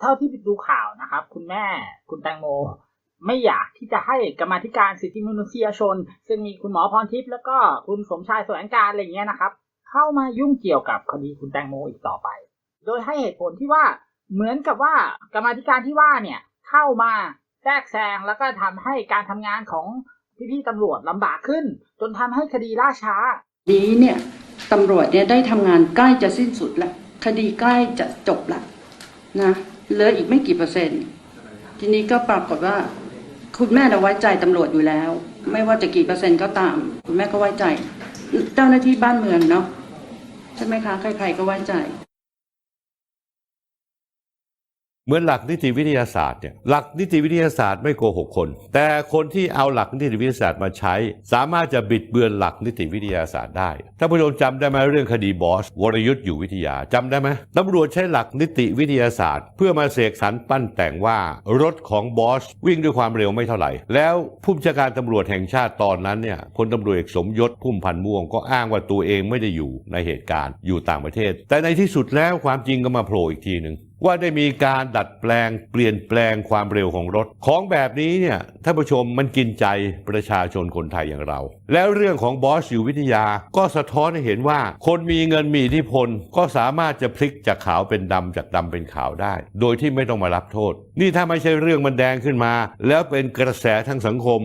เท่าที่ดูข่าวนะครับ คุณแม่คุณแตงโม ไม่อยากที่จะให้กรรมธิการสิทธิมนุษยชน ซึ่งมีคุณหมอพรทิพย์แล้วก็คุณสมชายแสวงการอะไรเงี้ยนะครับ เข้ามายุ่งเกี่ยวกับคดีคุณแตงโมอีกต่อไป โดยให้เหตุผลที่ว่าเหมือนกับว่ากรรมธิการที่ว่าเนี่ยเข้ามาแทรกแซงแล้วก็ทำให้การทำงานของพี่ๆตำรวจลำบากขึ้น จนทำให้คดีล่าช้า นี้เนี่ยตำรวจเนี่ยได้ทำงานใกล้จะสิ้นสุดแล้ว คดีใกล้จะจบละนะ เหลืออีกไม่กี่เปอร์เซ็นต์ ทีนี้ก็ปรากฏว่า คุณแม่เราไว้ใจตำรวจอยู่แล้ว ไม่ว่าจะกี่เปอร์เซ็นต์ก็ตาม คุณแม่ก็ไว้ใจ เจ้าหน้าที่บ้านเมืองเนาะใช่ไหมคะใครๆก็ไว้ใจ เหมือนหลักนิติวิทยาศาสตร์เนี่ยหลักนิติวิทยาศาสตร์ไม่โกหกคน แต่คนที่เอาหลักนิติวิทยาศาสตร์มาใช้ สามารถจะบิดเบือนหลักนิติวิทยาศาสตร์ได้ท่านผู้ชมจำได้ไหมเรื่องคดีบอส วรยุทธ์อยู่วิทยาจำได้ไหมตำรวจใช้หลักนิติวิทยาศาสตร์ เพื่อมาเสกสรรปั้นแต่งว่ารถของบอส วิ่งด้วยความเร็วไม่เท่าไหร่ แล้วผู้บัญชาการตำรวจแห่งชาติตอนนั้นเนี่ยพลตำรวจเอกสมยศพุ่มพันธ์ม่วงก็อ้างว่าตัวเองไม่ได้อยู่ในเหตุการณ์อยู่ต่างประเทศ แต่ในที่สุดแล้วความจริงก็มาโผล่อีกทีหนึ่ง ว่าได้มีการดัดแปลงเปลี่ยนแปลงความเร็วของรถ ของแบบนี้เนี่ยท่านผู้ชมมันกินใจประชาชนคนไทยอย่างเรา แล้วเรื่องของบอสอยู่วิทยาก็สะท้อนให้เห็นว่า คนมีเงินมีอิทธิพล ก็สามารถจะพลิกจากขาวเป็นดำจากดำเป็นขาวได้ โดยที่ไม่ต้องมารับโทษ นี่ถ้าไม่ใช่เรื่องมันแดงขึ้นมา แล้วเป็นกระแสทางสังคม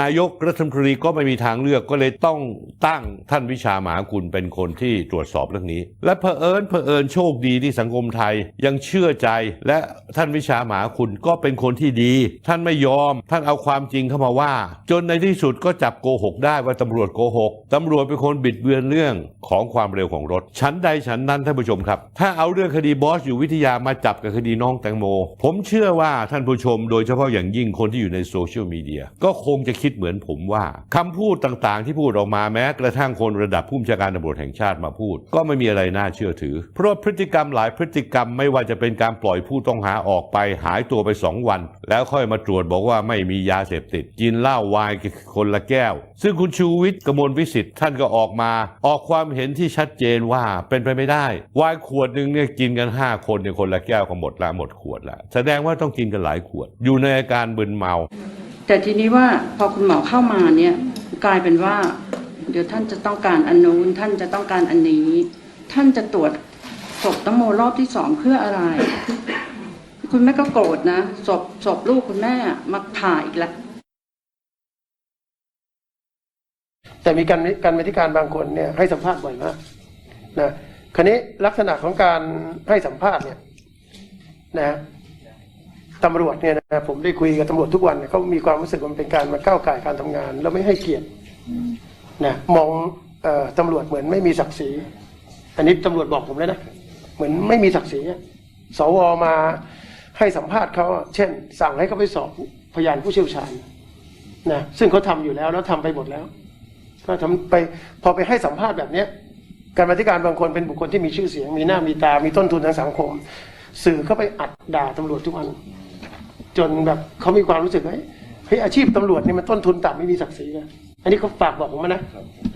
นายกรัฐมนตรีก็ไม่มีทางเลือกก็เลยต้องตั้งท่านวิชาหมาคุณเป็นคนที่ตรวจสอบเรื่องนี้ และเผอิญเผอิญโชคดีที่สังคมไทยยังเชื่อใจ และท่านวิชาหมาคุณก็เป็นคนที่ดี ท่านไม่ยอม ท่านเอาความจริงเข้ามาว่า จนในที่สุดก็จับโกหกได้ว่าตำรวจโกหกตำรวจเป็นคนบิดเบือนเรื่องของความเร็วของรถฉันใดฉันนั้นท่านผู้ชมครับ ถ้าเอาเรื่องคดีบอสอยู่วิทยามาจับกับคดีน้องแตงโม ผมเชื่อว่าท่านผู้ชม โดยเฉพาะอย่างยิ่งคนที่อยู่ในโซเชียลมีเดียก็คงจะคิดเหมือนผมว่าคำพูดต่างๆ ที่พูดออกมาแม้กระทั่งคนระดับผู้บัญชาการตำรวจแห่งชาติมาพูด ก็ไม่มีอะไรน่าเชื่อถือ เพราะพฤติกรรมหลายพฤติกรรมไม่ว่าจะเป็นการปล่อยผู้ต้องหาออกไปหายตัวไปสองวัน แล้วค่อยมาตรวจบอกว่าไม่มียาเสพติด กินเหล้าวายคนละแก้ว ซึ่งคุณชูวิทย์กมลวิสิทธิ์ท่านก็ออกมา ออกความเห็นที่ชัดเจนว่าเป็นไปไม่ได้วายขวดหนึ่งเนี่ยกินกันห้าคนเนี่ยคนละแก้วก็หมดละหมดขวดละแสดงว่าต้องกินกันหลายขวด อยู่ในอาการมึนเมา แต่ทีนี้ว่าพอคุณหมอเข้ามาเนี่ยกลายเป็นว่า เดี๋ยวท่านจะต้องการอันนู้นท่านจะต้องการอันนี้ ท่านจะตรวจศพตั้งโมรอบที่สองเพื่ออะไร คุณแม่ก็โกรธนะศพศพลูกคุณแม่มาผ่าอีกแล้วแต่มีการการบธิการบางคนเนี่ยให้สัมภาษณ์บ่อยมากนะคราวนี้ลักษณะของการให้สัมภาษณ์เนี่ยนะ ตำรวจเนี่ยนะผมได้คุยกับตำรวจทุกวันเนเขามีความรู้สึกว่ามันเป็นการมาก้าวไก่การทำงาน แล้วไม่ให้เกียรตินะมองออตำรวจเหมือนไม่มีศักดิ์ศรี อันนี้ตำรวจบอกผมแล้วนะเหมือนไม่มีศักดิ์ศรีสวมาให้สัมภาษณ์เขาเช่น สั่งให้เขาไปสอบพยานผู้เชี่ยวชาญนะซึ่งเขาทำอยู่แล้วแล้วทำไปหมดแล้ว ก็ทำไปพอไปให้สัมภาษณ์แบบเนี้ยการบัธิการบางคนเป็นบุคคลที่มีชื่อเสียง มีหน้ามีตา มีต้นทุนทางสังคม สื่อก็ไปอัดด่าตำรวจทุกวัน จนแบบเขามีความรู้สึกว่าเฮ้ยอาชีพตำรวจนี่มันต้นทุนต่ำไม่มีศักดิ์ศรีนะอันนี้เขาฝากบอกผมมานะ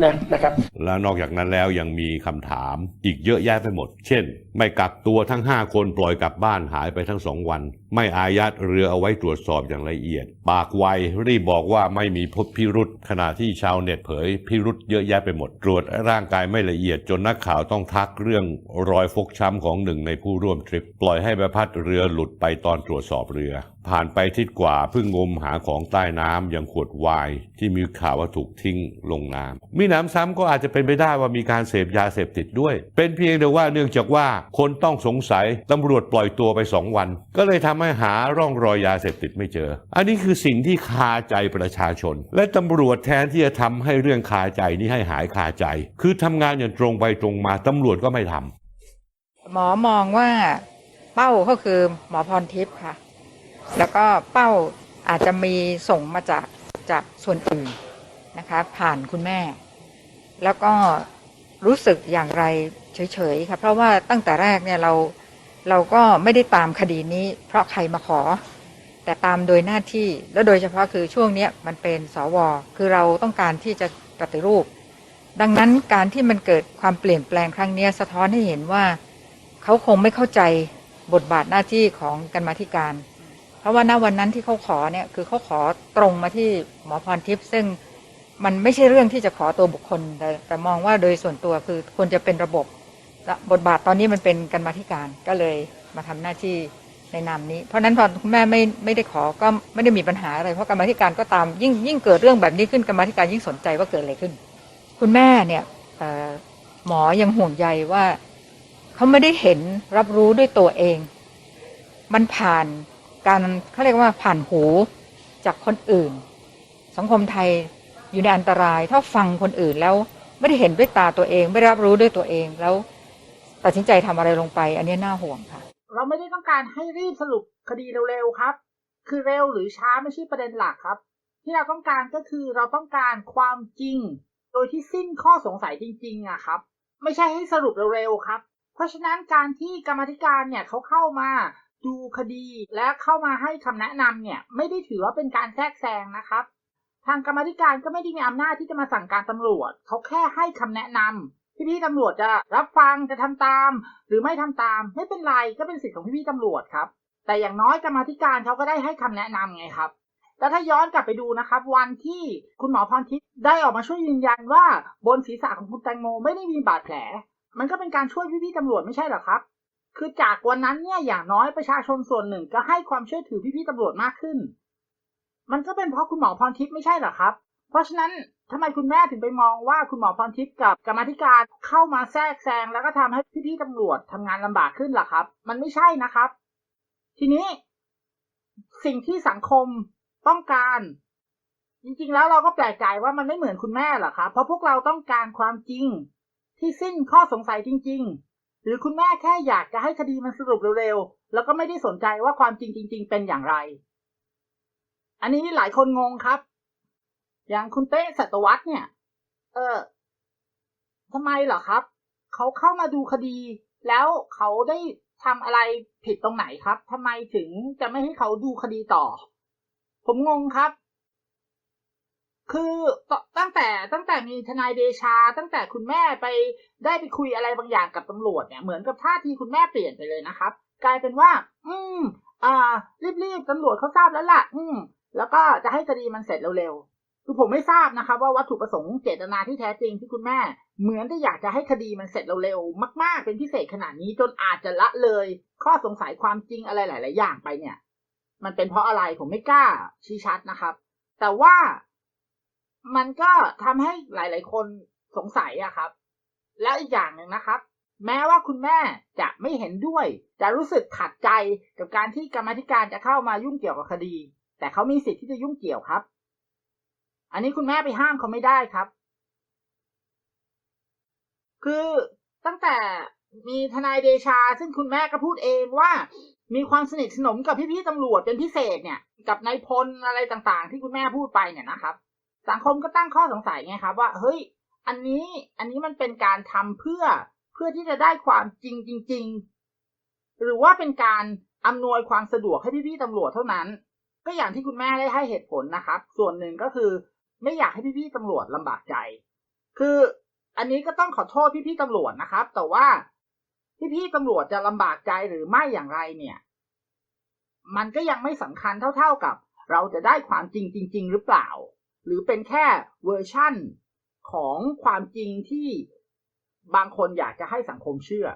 นะนะครับ แล้วนอกจากนั้นแล้วยังมีคำถามอีกเยอะแยะไปหมด เช่น ไม่กักตัวทั้ง 5 คนปล่อยกลับบ้านหายไปทั้งสองวัน ไม่อายัดเรือเอาไว้ตรวจสอบอย่างละเอียด ปากไวรีบบอกว่าไม่มีพบพิรุษขณะที่ชาวเน็ตเผย พิรุษเยอะแยะไปหมด ตรวจร่างกายไม่ละเอียดจนนักข่าวต้องทักเรื่องรอยฟกช้ำของหนึ่งในผู้ร่วมทริป ปล่อยให้ใบพัดเรือหลุดไปตอนตรวจสอบเรือ ผ่านไปทิศกว่าเพิ่งงมหาของใต้น้ำอย่างขวดไวน์ที่มีข่าวว่าถูกทิ้งลงน้ำมีน้ำซ้ำก็อาจจะเป็นไปได้ว่ามีการเสพยาเสพติดด้วย เป็นเพียงแต่ว่าเนื่องจากว่าคนต้องสงสัยตำรวจปล่อยตัวไปสองวัน ก็เลยทำให้หาร่องรอยยาเสพติดไม่เจอ อันนี้คือสิ่งที่คาใจประชาชน และตำรวจแทนที่จะทำให้เรื่องคาใจนี้ให้หายคาใจ คือทำงานอย่างตรงไปตรงมาตำรวจก็ไม่ทำหมอมองว่าเป้าก็คือหมอพรทิพย์ค่ะ แล้วก็เป้าอาจจะมีส่งมาจากจากส่วนอื่นนะคะผ่านคุณแม่ แล้วก็รู้สึกอย่างไรเฉยๆค่ะเพราะว่าตั้งแต่แรกเนี่ยเราเราก็ไม่ได้ตามคดีนี้ เพราะใครมาขอ แต่ตามโดยหน้าที่และโดยเฉพาะคือช่วงเนี้ยมันเป็นสวคือเราต้องการที่จะปฏิรูป ดังนั้นการที่มันเกิดความเปลี่ยนแปลงครั้งนี้สะท้อนให้เห็นว่า เขาคงไม่เข้าใจบทบาทหน้าที่ของกรรมาธิการ เพราะว่าณวันนั้นที่เขาขอเนี่ยคือเขาขอตรงมาที่หมอพรทิพย์ซึ่งมันไม่ใช่เรื่องที่จะขอตัวบุคคลแต่แต่มองว่าโดยส่วนตัวคือควรจะเป็นระบบและบทบาทตอนนี้มันเป็นกรรมาธิการก็เลยมาทำหน้าที่ในนามนี้ เพราะนั้นพอคุณแม่ไม่ไม่ได้ขอก็ไม่ได้มีปัญหาอะไรเพราะกรรมาธิการก็ตามยิ่งยิ่งเกิดเรื่องแบบนี้ขึ้นกรรมาธิการยิ่งสนใจว่าเกิดอะไรขึ้น คุณแม่เนี่ยหมอยังห่วงใยว่าเขาไม่ได้เห็นรับรู้ด้วยตัวเอง มันผ่าน การเขาเรียกว่าผ่านหูจากคนอื่น สังคมไทยอยู่ในอันตราย ถ้าฟังคนอื่นแล้วไม่ได้เห็นด้วยตาตัวเอง ไม่รับรู้ด้วยตัวเองแล้วตัดสินใจทำอะไรลงไป อันนี้น่าห่วงค่ะ เราไม่ได้ต้องการให้รีบสรุปคดีเร็วๆครับ คือเร็วหรือช้าไม่ใช่ประเด็นหลักครับ ที่เราต้องการก็คือเราต้องการความจริง โดยที่สิ้นข้อสงสัยจริงๆอะครับ ไม่ใช่ให้สรุปเร็วๆครับ เพราะฉะนั้นการที่กรรมธิการเนี่ยเขาเข้ามา ดูคดี และเข้ามาให้คำแนะนำเนี่ยไม่ได้ถือว่าเป็นการแทรกแซงนะครับ ทางกรรมธิการก็ไม่ได้มีอำนาจที่จะมาสั่งการตำรวจ เขาแค่ให้คำแนะนำพี่ๆตำรวจจะรับฟังจะทำตาม หรือไม่ทำตาม ไม่เป็นไรก็เป็นสิทธิ์ของพี่ๆตำรวจครับ แต่อย่างน้อยกรรมธิการเขาก็ได้ให้คำแนะนำไงครับแล้วถ้าย้อนกลับไปดูนะครับ วันที่คุณหมอพรทิพย์ได้ออกมาช่วยยืนยันว่าบนศีรษะของคุณแตงโมไม่ได้มีบาดแผล มันก็เป็นการช่วยพี่ๆตำรวจไม่ใช่หรอครับ คือจากวันนั้นเนี่ยอย่างน้อยประชาชนส่วนหนึ่งก็ให้ความเชื่อถือพี่ๆตำรวจมากขึ้น มันก็เป็นเพราะคุณหมอพรทิพย์ไม่ใช่หรอครับ เพราะฉะนั้นทำไมคุณแม่ถึงไปมองว่าคุณหมอพรทิพย์กับกรรมธิการเข้ามาแทรกแซงแล้วก็ทำให้พี่ๆตำรวจทำงานลำบากขึ้นล่ะครับ มันไม่ใช่นะครับ ทีนี้สิ่งที่สังคมต้องการ จริงๆแล้วเราก็แปลกใจว่ามันไม่เหมือนคุณแม่หรอครับ เพราะพวกเราต้องการความจริงที่สิ้นข้อสงสัยจริง ๆ หรือคุณแม่แค่อยากจะให้คดีมันสรุปเร็วๆ แล้วก็ไม่ได้สนใจว่าความจริงจริง ๆ เป็นอย่างไร อันนี้หลายคนงงครับ อย่างคุณเต้สัตวัตเนี่ย เออทำไมเหรอครับ เขาเข้ามาดูคดี แล้วเขาได้ทำอะไรผิดตรงไหนครับทำไมถึงจะไม่ให้เขาดูคดีต่อ ผมงงครับ คือตั้งแต่ตั้งแต่มีทนายเดชา ตั้งแต่คุณแม่ไปได้ไปคุยอะไรบางอย่างกับตำรวจเนี่ยเหมือนกับท่าทีคุณแม่เปลี่ยนไปเลยนะครับ กลายเป็นว่า อืม อ่า รีบๆตำรวจเขาทราบแล้วล่ะ อืม แล้วก็จะให้คดีมันเสร็จเร็วๆคือผมไม่ทราบนะครับ ว่าวัตถุประสงค์เจตนาที่แท้จริงที่คุณแม่ เหมือนจะอยากจะให้คดีมันเสร็จเร็วๆมาก ๆ เป็นพิเศษขนาดนี้จนอาจจะละเลย ข้อสงสัยความจริงอะไรหลาย ๆ อย่างไปเนี่ย มันเป็นเพราะอะไรผมไม่กล้าชี้ชัดนะครับ แต่ว่า มันก็ทำให้หลาย ๆ คนสงสัยอะครับ แล้วอีกอย่างหนึ่งนะครับ แม้ว่าคุณแม่จะไม่เห็นด้วย จะรู้สึกขัดใจกับการที่กรรมธิการจะเข้ามายุ่งเกี่ยวกับคดี แต่เขามีสิทธิ์ที่จะยุ่งเกี่ยวครับ อันนี้คุณแม่ไปห้ามเขาไม่ได้ครับ คือตั้งแต่มีทนายเดชา ซึ่งคุณแม่ก็พูดเองว่า มีความสนิทสนมกับพี่ๆตำรวจเป็นพิเศษเนี่ย กับนายพลอะไรต่างๆ ที่คุณแม่พูดไปเนี่ยนะครับ สังคมก็ตั้งข้อสงสัยไงครับ ว่า เฮ้ย อันนี้อันนี้มันเป็นการทำเพื่อเพื่อที่จะได้ความจริงจริง ๆ หรือว่าเป็นการอำนวยความสะดวกให้พี่ๆตำรวจเท่านั้น ก็อย่างที่คุณแม่ได้ให้เหตุผลนะครับ ส่วนหนึ่งก็คือไม่อยากให้พี่ๆตำรวจลำบากใจ คืออันนี้ก็ต้องขอโทษพี่ๆตำรวจนะครับ แต่ว่าพี่ๆตำรวจจะลำบากใจหรือไม่อย่างไรเนี่ย มันก็ยังไม่สำคัญเท่า ๆกับ เราจะได้ความจริงจริง ๆ หรือเปล่า หรือเป็นแค่เวอร์ชั่นของความจริงที่บางคนอยากจะให้สังคมเชื่อ